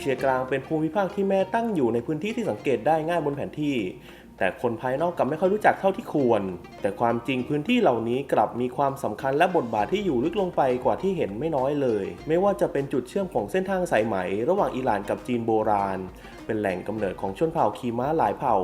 เชียกลางเป็นภูมิภาคที่แม้ตั้งอยู่ในพื้นที่ที่สังเกตได้ง่ายบนแผนที่ แต่คนภายนอกกลับไม่ค่อยรู้จักเท่าที่ควร แต่ความจริงพื้นที่เหล่านี้กลับมีความสำคัญและบทบาทที่อยู่ลึกลงไปกว่าที่เห็นไม่น้อยเลย ไม่ว่าจะเป็นจุดเชื่อมของเส้นทางสายไหม ระหว่างอิหร่านกับจีนโบราณ เป็นแหล่งกำเนิดของชนเผ่าคีม้าหลายเผ่า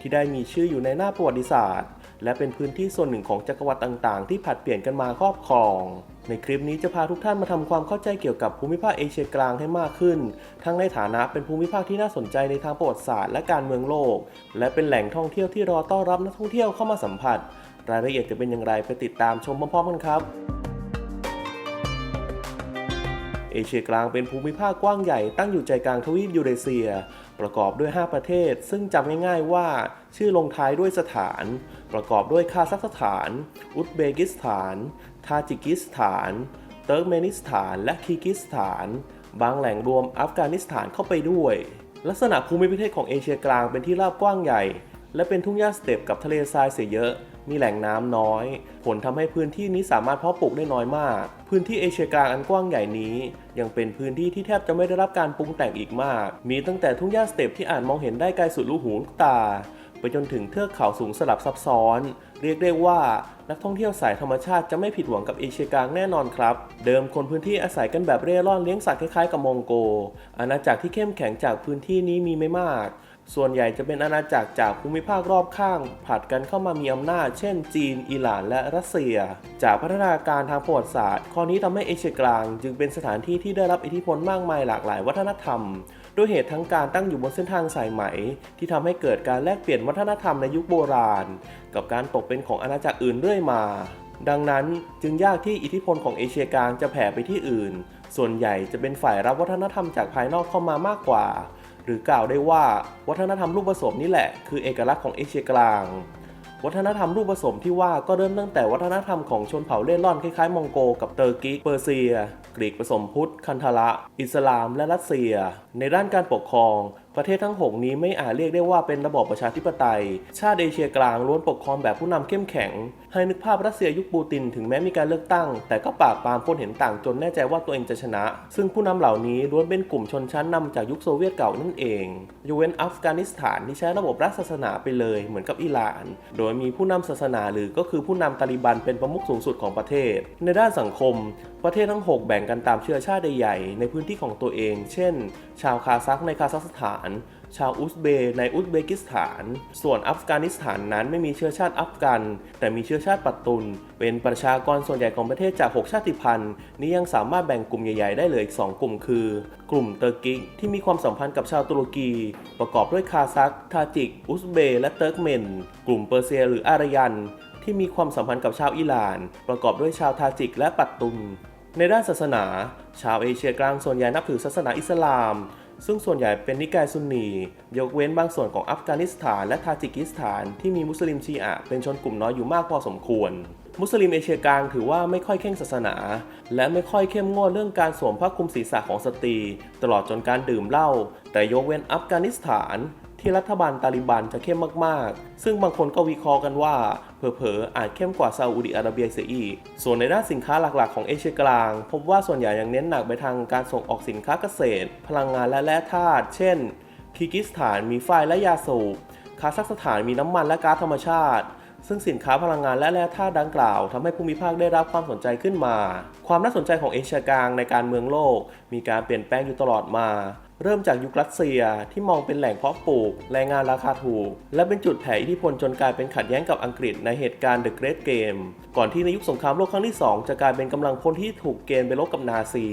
ที่ได้มีชื่ออยู่ในหน้าประวัติศาสตร์ และเป็นพื้นที่ส่วนหนึ่งของจักรวรรดิต่าง ๆ ที่ผัดเปลี่ยนกันมาครอบครอง ในคลิปนี้จะพาทุกท่านมาทำความเข้าใจเกี่ยวกับภูมิภาคเอเชียกลางให้มากขึ้น ทั้งในฐานะเป็นภูมิภาคที่น่าสนใจในทางประวัติศาสตร์และการเมืองโลก และเป็นแหล่งท่องเที่ยวที่รอต้อนรับนักท่องเที่ยวเข้ามาสัมผัส รายละเอียดจะเป็นอย่างไรไปติดตามชมพร้อมๆกันครับเอเชียกลางเป็นภูมิภาคกว้างใหญ่ตั้งอยู่ใจกลางทวีปยูเรเซีย ประกอบด้วย 5 ประเทศ ซึ่งจำง่ายๆว่า ชื่อลงท้ายด้วยสถาน ประกอบด้วยคาซัคสถาน อุซเบกิสถาน ทาจิกิสถาน เติร์กเมนิสถาน และคีร์กิสถาน บางแหล่งรวมอัฟกานิสถานเข้าไปด้วย ลักษณะภูมิประเทศของเอเชียกลางเป็นที่ราบกว้างใหญ่ และเป็นทุ่งหญ้าสเต็ปกับทะเลทรายเสียเยอะ มีแหล่งน้ำน้อย ผลทำให้พื้นที่นี้สามารถเพาะปลูกได้น้อยมาก พื้นที่เอเชียกลางอันกว้างใหญ่นี้ ยังเป็นพื้นที่ที่แทบจะไม่ได้รับการปรุงแต่งอีกมาก มีตั้งแต่ทุ่งหญ้าสเต็ปที่อาจมองเห็นได้ไกลสุดลูกหูลูกตา ไปจนถึงเทือกเขาสูงสลับซับซ้อน เรียกได้ว่านักท่องเที่ยวสายธรรมชาติจะไม่ผิดหวังกับเอเชียกลางแน่นอนครับ เดิมคนพื้นที่อาศัยกันแบบเร่ร่อนเลี้ยงสัตว์คล้ายๆกับมองโก อาณาจักรที่เข้มแข็งจากพื้นที่นี้มีไม่มาก ส่วนใหญ่จะเป็นอาณาจักรจากภูมิภาครอบข้างผลัดกันเข้ามามีอำนาจ เช่น จีน อิหร่าน และรัสเซีย จากพัฒนาการทางประวัติศาสตร์ข้อนี้ทำให้เอเชียกลาง จึงเป็นสถานที่ที่ได้รับอิทธิพลมากมายหลากหลายวัฒนธรรม ด้วยเหตุทั้งการตั้งอยู่บนเส้นทางสายไหม ที่ทำให้เกิดการแลกเปลี่ยนวัฒนธรรมในยุคโบราณ กับการตกเป็นของอาณาจักรอื่นเรื่อยมา ดังนั้นจึงยากที่อิทธิพลของเอเชียกลางจะแผ่ไปที่อื่น ส่วนใหญ่จะเป็นฝ่ายรับวัฒนธรรมจากภายนอกเข้ามามากกว่า หรือกล่าวได้ว่าวัฒนธรรมรูปผสมนี่แหละ คือเอกลักษณ์ของเอเชียกลาง วัฒนธรรมรูปผสมที่ว่าก็เริ่มตั้งแต่วัฒนธรรมของชนเผ่าเล่ร่อนคล้ายๆมองโกกับเตอร์กิเปอร์เซีย กรีกผสมพุทธ คันธละ อิสลาม และรัสเซีย ในด้านการปกครอง ประเทศทั้ง 6 นี้ไม่อาจเรียกได้ว่าเป็นระบอบประชาธิปไตย ชาติเอเชียกลางล้วนปกครองแบบผู้นำเข้มแข็ง ให้นึกภาพรัสเซียยุคปูตินถึงแม้มีการเลือกตั้ง แต่ก็ปราบปรามคนเห็นต่างจนแน่ใจว่าตัวเองจะชนะ ซึ่งผู้นำเหล่านี้ล้วนเป็นกลุ่มชนชั้นนำจากยุคโซเวียตเก่านั่นเองยกเวนอัฟกานิสถานที่ใช้ระบบรัฐศาสนาไปเลยเหมือนกับอิหร่าน โดยมีผู้นำศาสนาหรือก็คือผู้นำตาลิบันเป็นประมุขสูงสุดของประเทศ ในด้านสังคม ประเทศทั้ง 6 แบ่งกันตามเชื้อชาติใหญ่ในพื้นที่ของตัวเอง เช่น ชาวคาซัคในคาซัคสถานชาวอุซเบย์ในอุซเบกิสถาน ส่วนอัฟกานิสถานนั้นไม่มีเชื้อชาติอัฟกัน แต่มีเชื้อชาติปัตตุน เป็นประชากรส่วนใหญ่ของประเทศจาก 6 ชาติพันธุ์ นี้ยังสามารถแบ่งกลุ่มใหญ่ ๆ ได้เหลืออีก 2 กลุ่มคือ กลุ่มเตอร์กิกที่มีความสัมพันธ์กับชาวตุรกี ประกอบด้วยคาซัคทาจิก อุซเบย์และเติร์กเมน กลุ่มเปอร์เซียหรืออารยัน ที่มีความสัมพันธ์กับชาวอิหร่าน ประกอบด้วยชาวทาจิกและปัตตุน ในด้านศาสนา ชาวเอเชียกลางส่วนใหญ่นับถือศาสนาอิสลาม ซึ่งส่วนใหญ่เป็นนิกายซุนนี ยกเว้นบางส่วนของอัฟกานิสถานและทาจิกิสถานที่มีมุสลิมชีอะเป็นชนกลุ่มน้อยอยู่มากพอสมควร มุสลิมเอเชียกลางถือว่าไม่ค่อยเข่งศาสนา และไม่ค่อยเข้มงวดเรื่องการสวมผ้าคลุมศีรษะของสตรี ตลอดจนการดื่มเหล้าแต่ยกเว้นอัฟกานิสถาน ที่รัฐบาลตาลิบันจะเข้มมากๆ ซึ่งบางคนก็วิเคราะห์กันว่า เผลอๆอาจเข้มกว่าซาอุดิอาระเบียเสียอีก ส่วนในด้านสินค้าหลักๆ ของเอเชียกลาง พบว่าส่วนใหญ่ยังเน้นหนักไปทางการส่งออกสินค้าเกษตร พลังงานและแร่ธาตุ เช่น คีร์กิสถานมีฝ้ายและยาสูบ คาซัคสถานมีน้ำมันและก๊าซธรรมชาติ ซึ่งสินค้าพลังงานและแร่ธาตุดังกล่าวทำให้ภูมิภาคได้รับความสนใจขึ้นมา ความน่าสนใจของเอเชียกลางในการเมืองโลก มีการเปลี่ยนแปลงอยู่ตลอดมา เริ่มจากยุครัสเซียที่มองเป็นแหล่งเพาะปลูก แรงงานราคาถูก และเป็นจุดแผ่อิทธิพลจนกลายเป็นขัดแย้งกับอังกฤษในเหตุการณ์ The Great Game ก่อนที่ในยุคสงครามโลกครั้งที่ 2 จะกลายเป็นกำลังพลที่ถูกเกณฑ์ไปรบกับนาซี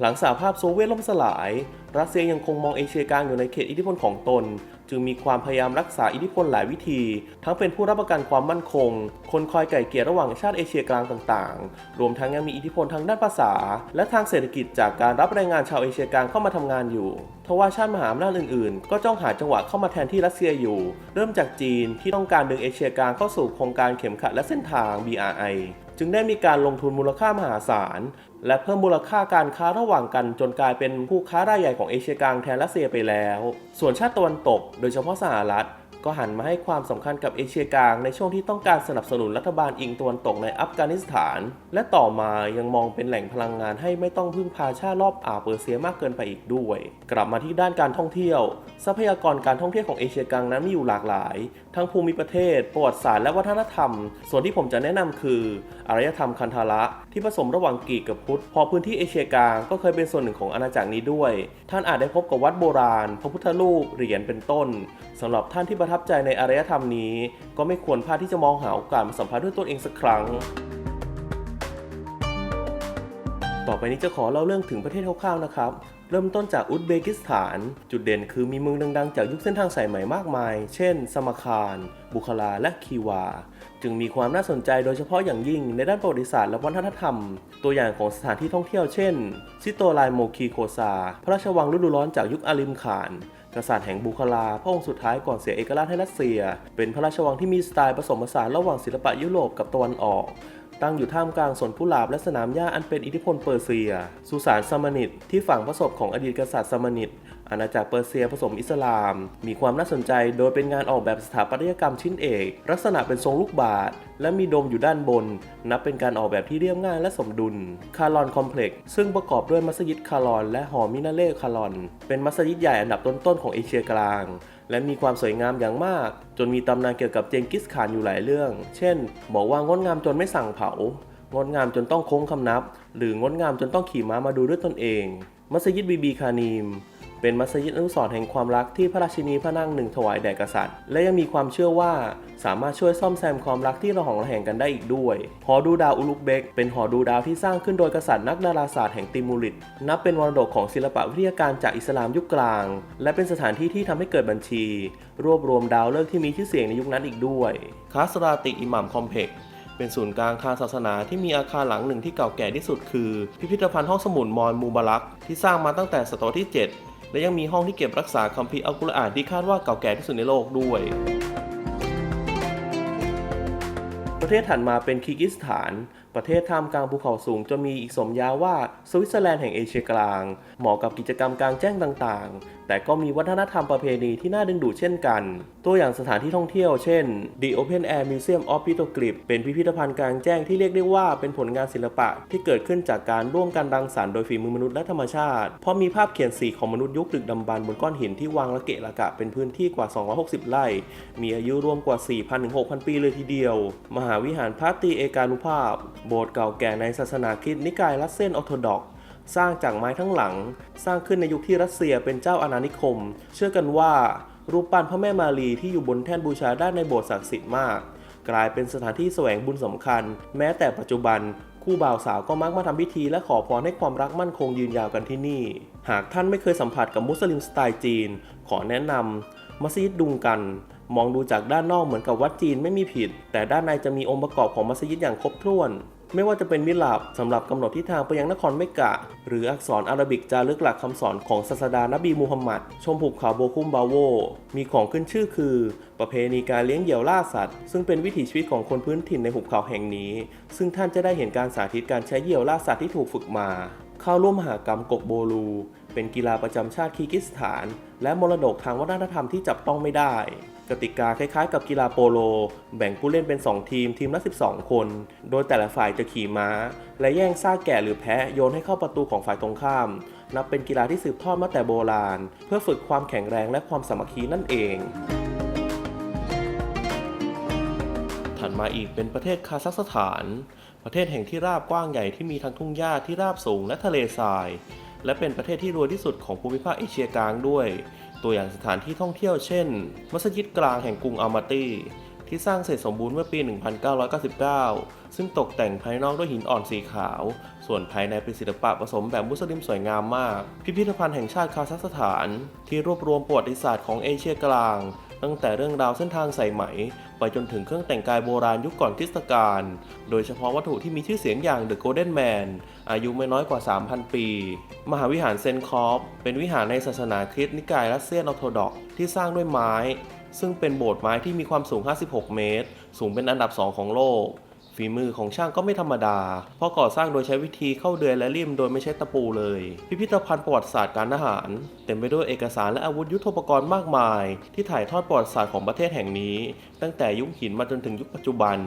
หลังสหภาพโซเวียตล่มสลายรัสเซียยังคงมองเอเชียกลางอยู่ในเขตอิทธิพลของตน จึงมีความพยายามรักษาอิทธิพลหลายวิธี ทั้งเป็นผู้รับประกันความมั่นคง คนคอยไก่เกลี่ยระหว่างชาติเอเชียกลางต่างๆ รวมทั้งยังมีอิทธิพลทางด้านภาษา และทางเศรษฐกิจจากการรับแรงงานชาวเอเชียกลางเข้ามาทำงานอยู่ทว่าชาติมหาอำนาจอื่นๆ ก็จ้องหาจังหวะเข้ามาแทนที่รัสเซียอยู่ เริ่มจากจีนที่ต้องการดึงเอเชียกลางเข้าสู่โครงการเข็มขัดและเส้นทาง BRI จึงได้มีการลงทุนมูลค่ามหาศาล และเพิ่มมูลค่าการค้าระหว่างกันจนกลายเป็นผู้ค้ารายใหญ่ของเอเชียกลางแทนรัสเซียไปแล้ว ส่วนชาติตะวันตก โดยเฉพาะสหรัฐ ก็หันมาให้ความสำคัญกับเอเชียกลางในช่วงที่ต้องการสนับสนุนรัฐบาลอิงตะวันตกในอัฟกานิสถาน และต่อมายังมองเป็นแหล่งพลังงานให้ไม่ต้องพึ่งพาชาติรอบอ่าวเปอร์เซียมากเกินไปอีกด้วย กลับมาที่ด้านการท่องเที่ยว ทรัพยากรการท่องเที่ยวของเอเชียกลางนั้นมีอยู่หลากหลาย ทั้งภูมิประเทศ ประวัติศาสตร์และวัฒนธรรม ส่วนที่ผมจะแนะนำคืออารยธรรมคันธาระที่ผสมระหว่างกรีกกับพุทธพอพื้นที่เอเชียกลางก็เคยเป็นส่วนหนึ่งของอาณาจักรนี้ด้วย ท่านอาจได้พบกับวัดโบราณ พระพุทธรูปเหรียญเป็นต้นสำหรับท่านที่ประทับใจในอารยธรรมนี้ ก็ไม่ควรพลาดที่จะมองหาโอกาสมาสัมผัสด้วยตนเองสักครั้ง ต่อไปนี้จะขอเล่าเรื่องถึงประเทศคร่าวๆนะครับ เริ่มต้นจากอุซเบกิสถาน จุดเด่นคือมีเมืองดังๆ จากยุคเส้นทางสายใหม่มากมาย เช่น สมาคาร บุคลา และคีวา จึงมีความน่าสนใจโดยเฉพาะอย่างยิ่งในด้านประวัติศาสตร์และวัฒนธรรม ตัวอย่างของสถานที่ท่องเที่ยวเช่น ซิโตไลโมคีโคซา พระราชวังฤดูร้อนจากยุคอาลิมขาน กษัตริย์แห่งบุคลา พระองค์สุดท้ายก่อนเสียเอกราชให้รัสเซีย เป็นพระราชวังที่มีสไตล์ผสมผสานระหว่างศิลปะยุโรปกับตะวันออก ตั้งอยู่ท่ามกลางสวนกุหลาบและสนามหญ้าอันเป็นอิทธิพลเปอร์เซีย สุสานซามานิดที่ฝังพระศพของอดีตกษัตริย์ซามานิด อาณาจักรเปอร์เซียผสมอิสลาม มีความน่าสนใจโดยเป็นงานออกแบบสถาปัตยกรรมชิ้นเอก ลักษณะเป็นทรงลูกบาศก์และมีโดมอยู่ด้านบน นับเป็นการออกแบบที่เรียบง่ายและสมดุล คาร์ลอนคอมเพล็กซ์ซึ่งประกอบด้วยมัสยิดคาร์ลอน และหอมินาเล่คาร์ลอน เป็นมัสยิดใหญ่อันดับต้นๆของเอเชียกลาง และมีความสวยงามอย่างมาก จนมีตำนานเกี่ยวกับเจงกิสข่านอยู่หลายเรื่อง เช่น บอกว่างดงามจนไม่สั่งเผางดงามจนต้องโค้งคำนับ หรืองดงามจนต้องขี่ม้ามาดูด้วยตนเอง มัสยิดบีบีคานีม เป็นมัสยิดอนุสรณ์แห่งความรักที่พระราชินีพระนั่งหนึ่งถวายแด่กษัตริย์ และยังมีความเชื่อว่าสามารถช่วยซ่อมแซมความรักที่ระหองระแหงกันได้อีกด้วย หอดูดาวอุลุกเบกเป็นหอดูดาวที่สร้างขึ้นโดยกษัตริย์นักดาราศาสตร์แห่งติมูริดนับเป็นมรดกของศิลปะวิทยาการจากอิสลามยุคกลาง และเป็นสถานที่ที่ทำให้เกิดบัญชี รวบรวมดาวฤกษ์ที่มีชื่อเสียงในยุคนั้นอีกด้วยคาสราติอิหมัมคอมเพกเป็นศูนย์กลางทางศาสนาที่มีอาคารหลังหนึ่งที่เก่าแก่ที่สุดคือ พิพิธภัณฑ์ห้องสมุดมอนมูบารัก ที่สร้างมาตั้งแต่ศตวรรษที่ 7 และยังมีห้องที่เก็บรักษาคัมภีร์อัลกุรอานที่คาดว่าเก่าแก่ที่สุดในโลกด้วย ประเทศถัดมาเป็นคีร์กิสถาน ประเทศท่ามกลางภูเขาสูงจนมีอีกสมยาว่าสวิตเซอร์แลนด์แห่งเอเชียกลาง เหมาะกับกิจกรรมกลางแจ้งต่างๆ แต่ก็มีวัฒนธรรมประเพณีที่น่าดึงดูดเช่นกันตัวอย่างสถานที่ท่องเที่ยวเช่น The Open Air Museum of p i t o g r y p h เป็นพิพิธภัณฑ์กลางแจ้งที่เรียกได้ว่าเป็นผลงานศิลปะที่เกิดขึ้นจากการร่วมกันรังสรรค์โดยฝีมือมนุษย์และธรรมชาติ เพราะมีภาพเขียนสีของมนุษย์ยุคดึกดำบรรพ์บนก้อนหินที่วางระเกะระกะเป็นพื้นที่กว่า 260 ไร่ มีอายุรวมกว่า 4,000-6,000 ปีเลยทีเดียว มหาวิหารพระตีเอกานุภาพ โบสถ์เก่าแก่ในศาสนาคริสต์นิกายรัสเซนออร์โธดอกซ์สร้างจากไม้ทั้งหลัง สร้างขึ้นในยุคที่รัสเซียเป็นเจ้าอาณานิคม เชื่อกันว่า รูปปั้นพระแม่มารีที่อยู่บนแท่นบูชาด้านในโบสถ์ศักดิ์สิทธิ์มาก กลายเป็นสถานที่แสวงบุญสำคัญ แม้แต่ปัจจุบันคู่บ่าวสาวก็มักมาทำพิธีและขอพรให้ความรักมั่นคงยืนยาวกันที่นี่ หากท่านไม่เคยสัมผัสกับมุสลิมสไตล์จีน ขอแนะนำมัสยิดดุงกัน มองดูจากด้านนอกเหมือนกับวัดจีนไม่มีผิด แต่ด้านในจะมีองค์ประกอบของมัสยิดอย่างครบถ้วน ไม่ว่าจะเป็นมิลาบสำหรับกำหนดทิศทางไปยังนครเมกะ หรืออักษรอาหรับิกจารึกหลักคำสอนของศาสดานบีมูฮัมมัด ชมภูเขาโบคุมบาโว มีของขึ้นชื่อคือ ประเพณีการเลี้ยงเหยี่ยวล่าสัตว์ ซึ่งเป็นวิถีชีวิตของคนพื้นถิ่นในหุบเขาแห่งนี้ ซึ่งท่านจะได้เห็นการสาธิตการใช้เหยี่ยวล่าสัตว์ที่ถูกฝึกมา เข้าร่วมมหากรรมกบโบลู เป็นกีฬาประจำชาติคีร์กิสถาน และมรดกทางวัฒนธรรมที่จับต้องไม่ได้ กติกาคล้ายๆ กับกีฬาโปโล แบ่งผู้เล่นเป็น 2 ทีมทีมละ 12 คน โดยแต่ละฝ่ายจะขี่ม้า และแย่งซากแกะหรือแพะโยนให้เข้าประตูของฝ่ายตรงข้าม นับเป็นกีฬาที่สืบทอดมาแต่โบราณ เพื่อฝึกความแข็งแรงและความสามัคคีนั่นเองถัดมาอีกเป็นประเทศคาซัคสถาน ประเทศแห่งที่ราบกว้างใหญ่ที่มีทั้งทุ่งหญ้าที่ราบสูงและทะเลทราย และเป็นประเทศที่รวยที่สุดของภูมิภาคเอเชียกลางด้วย ตัวอย่างสถานที่ท่องเที่ยวเช่น มัสยิดกลางแห่งกรุงอัลมาตีที่สร้างเสร็จสมบูรณ์เมื่อปี 1999 ซึ่งตกแต่งภายนอกด้วยหินอ่อนสีขาว ส่วนภายในเป็นศิลปะผสมแบบมุสลิมสวยงามมาก พิพิธภัณฑ์แห่งชาติคาซัคสถาน ที่รวบรวมประวัติศาสตร์ของเอเชียกลาง ตั้งแต่เรื่องราวเส้นทางสายไหม ไปจนถึงเครื่องแต่งกายโบราณยุคก่อนคริสตกาลโดยเฉพาะวัตถุที่มีชื่อเสียงอย่างเดอะโกลเด้นแมนอายุไม่น้อยกว่า 3,000 ปี มหาวิหารเซนต์คอฟเป็นวิหารในศาสนาคริสต์นิกายรัสเซียนออร์โธดอกที่สร้างด้วยไม้ ซึ่งเป็นโบสถ์ไม้ที่มีความสูง 56 เมตร สูงเป็นอันดับ 2 ของโลก ฝีมือของช่างก็ไม่ธรรมดา เพราะก่อสร้างโดยใช้วิธีเข้าเดือยและริมโดยไม่ใช้ตะปูเลย พิพิธภัณฑ์ประวัติศาสตร์การทหาร เต็มไปด้วยเอกสารและอาวุธยุทโธปกรณ์มากมาย ที่ถ่ายทอดประวัติศาสตร์ของประเทศแห่งนี้ ตั้งแต่ยุคหินมาจนถึงยุคปัจจุบัน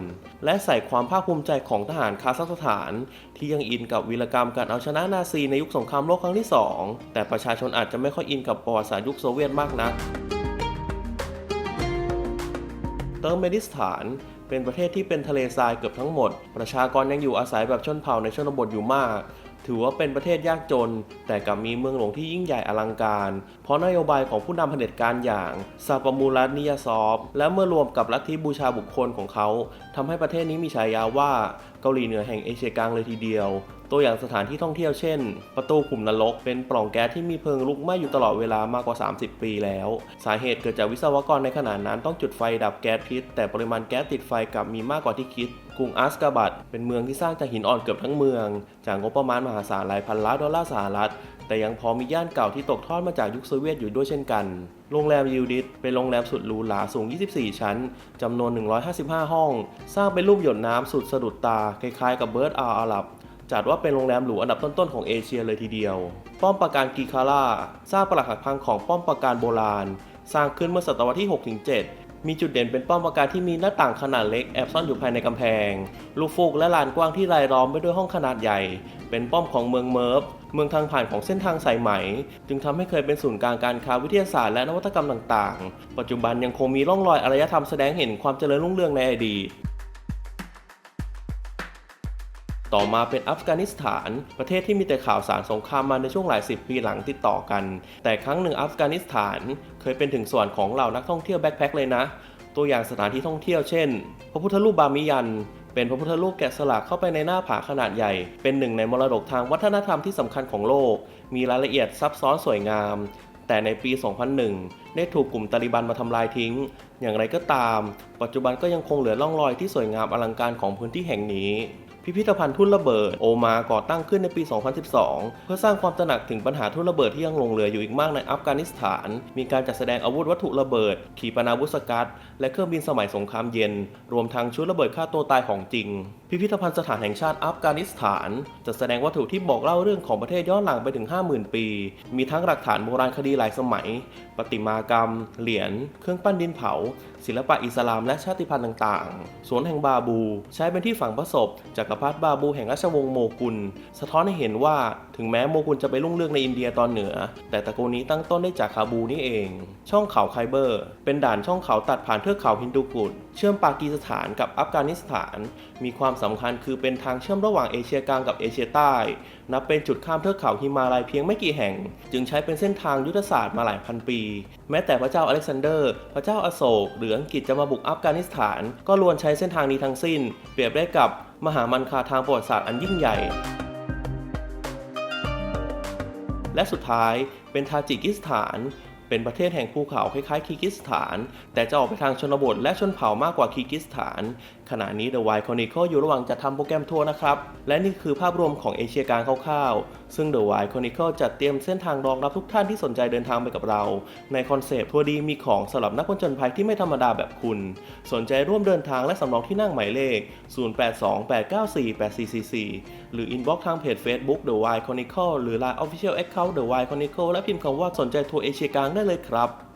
และใส่ความภาคภูมิใจของทหารคาซัคสถาน ที่ยังอินกับวีรกรรมการเอาชนะนาซีในยุคสงครามโลกครั้งที่สองแต่ประชาชนอาจจะไม่ค่อยอินกับประวัติศาสตร์ยุคโซเวียตมากนักเติร์เมนิสถาน เป็นประเทศที่เป็นทะเลทรายเกือบทั้งหมด ประชากรยังอยู่อาศัยแบบชนเผ่าในชนบทอยู่มาก ถือว่าเป็นประเทศยากจน แต่กลับมีเมืองหลวงที่ยิ่งใหญ่อลังการ เพราะนโยบายของผู้นำเผด็จการอย่างซาปมูรัตนิยาซอฟ และเมื่อรวมกับลัทธิบูชาบุคคลของเขาทำให้ประเทศนี้มีฉายาว่า เกาหลีเหนือแห่งเอเชียกลางเลยทีเดียว ตัวอย่างสถานที่ท่องเที่ยวเช่น ประตูขุมนรก เป็นปล่องแก๊สที่มีเพลิงลุกไหม้อยู่ตลอดเวลามากกว่า 30 ปีแล้ว สาเหตุเกิดจากวิศวกรในขณะนั้นต้องจุดไฟดับแก๊สพิษ แต่ปริมาณแก๊สติดไฟกลับมีมากกว่าที่คิดกรุงอัสกาบัดเป็นเมืองที่สร้างจากหินอ่อนเกือบทั้งเมือง จากงบประมาณมหาศาลหลายพันล้านดอลลาร์สหรัฐ แต่ยังพอมีย่านเก่าที่ตกทอดมาจากยุคโซเวียตอยู่ด้วยเช่นกัน โรงแรมยิวดิสเป็นโรงแรมสุดหรูหราสูง 24 ชั้น จำนวน 155 ห้อง สร้างเป็นรูปหยดน้ำสุดสะดุดตา คล้ายๆกับเบิร์ดอาร์อาหรับ จัดว่าเป็นโรงแรมหรูอันดับต้นๆของเอเชียเลยทีเดียว ป้อมปราการกีคาร่า สร้างปรักหักพังของป้อมปราการโบราณ สร้างขึ้นเมื่อศตวรรษที่ 6-7มีจุดเด่นเป็นป้อมปราการที่มีหน้าต่างขนาดเล็กแอบซ่อนอยู่ภายในกำแพง ลูกฟูกและลานกว้างที่รายล้อมไปด้วยห้องขนาดใหญ่ เป็นป้อมของเมืองเมิร์ฟ เมืองทางผ่านของเส้นทางสายไหม จึงทำให้เคยเป็นศูนย์กลางการค้าวิทยาศาสตร์และนวัตกรรมต่างๆ ปัจจุบันยังคงมีร่องรอยอารยธรรมแสดงเห็นความเจริญรุ่งเรืองในอดีตต่อมาเป็นอัฟกานิสถาน ประเทศที่มีแต่ข่าวสารสงครามมาในช่วงหลายสิบปีหลังติดต่อกัน แต่ครั้งหนึ่งอัฟกานิสถาน เคยเป็นถึงส่วนของเหล่านักท่องเที่ยวแบ็คแพ็คเลยนะ ตัวอย่างสถานที่ท่องเที่ยวเช่น พระพุทธรูปบามิยัน เป็นพระพุทธรูปแกะสลักเข้าไปในหน้าผาขนาดใหญ่ เป็นหนึ่งในมรดกทางวัฒนธรรมที่สำคัญของโลก มีรายละเอียดซับซ้อนสวยงาม แต่ในปี 2001 ได้ถูกกลุ่มตาลิบันมาทำลายทิ้ง อย่างไรก็ตาม ปัจจุบันก็ยังคงเหลือร่องรอยที่สวยงามอลังการของพื้นที่แห่งนี้ พิพิธภัณฑ์ทุ่นระเบิดโอมาก่อตั้งขึ้นในปี 2012 เพื่อสร้างความตระหนักถึงปัญหาทุ่นระเบิดที่ยังลงเหลืออยู่อีกมากในอัฟกานิสถาน มีการจัดแสดงอาวุธวัตถุระเบิด ขีปนาวุธสกัดและเครื่องบินสมัยสงครามเย็น รวมทั้งชุดระเบิดฆ่าตัวตายของจริง พิพิธภัณฑ์สถานแห่งชาติอัฟกานิสถานจะแสดงวัตถุที่บอกเล่าเรื่องของประเทศย้อนหลังไปถึง 50,000 ปี มีทั้งหลักฐานโบราณคดีหลายสมัย ประติมากรรม เหรียญ เครื่องปั้นดินเผา ศิลปะอิสลามและชาติพันธุ์ต่างๆ สวนแห่งบาบู ใช้เป็นที่ฝังพระศพจักรพรรดิบาบูแห่งราชวงศ์โมกุล สะท้อนให้เห็นว่าถึงแม้โมกุลจะไปรุ่งเรืองในอินเดียตอนเหนือ แต่ตระกูลนี้ตั้งต้นได้จากคาบูนี่เอง ช่องเขาไคเบอร์ เป็นด่านช่องเขาตัดผ่านเทือกเขาฮินดูกุดเชื่อมปากีสถานกับอัฟกานิสถาน มีความสำคัญคือเป็นทางเชื่อมระหว่างเอเชียกลางกับเอเชียใต้ นับเป็นจุดข้ามเทือกเขาฮิมาลัยเพียงไม่กี่แห่ง จึงใช้เป็นเส้นทางยุทธศาสตร์มาหลายพันปี แม้แต่พระเจ้าอเล็กซานเดอร์ พระเจ้าอโศก หรืออังกฤษจะมาบุกอัฟกานิสถาน ก็ล้วนใช้เส้นทางนี้ทั้งสิ้น เปรียบได้กับ มหามันคาทางประวัติศาสตร์อันยิ่งใหญ่ และสุดท้ายเป็นทาจิกิสถาน เป็นประเทศแห่งภูเขาคล้ายๆคีร์กิสถาน แต่จะออกไปทางชนบทและชนเผ่ามากกว่าคีร์กิสถาน ขณะนี้ The Wild Chronicle อยู่ระหว่างจัดทำโปรแกรมทัวร์นะครับ และนี่คือภาพรวมของเอเชียกลางคร่าวๆ ซึ่ง The Wild Chronicle จัดเตรียมเส้นทางรองรับทุกท่านที่สนใจเดินทางไปกับเรา ในคอนเซปต์ทัวร์ดีมีของสำหรับนักผจญภัยที่ไม่ธรรมดาแบบคุณ สนใจร่วมเดินทางและสำรองที่นั่งหมายเลข 0828948444 หรือ inbox ทางเพจ Facebook The Wild Chronicle หรือ Line Official Account The Wild Chronicle และพิมพ์คำว่าสนใจทัวร์เอเชียกลางได้เลยครับ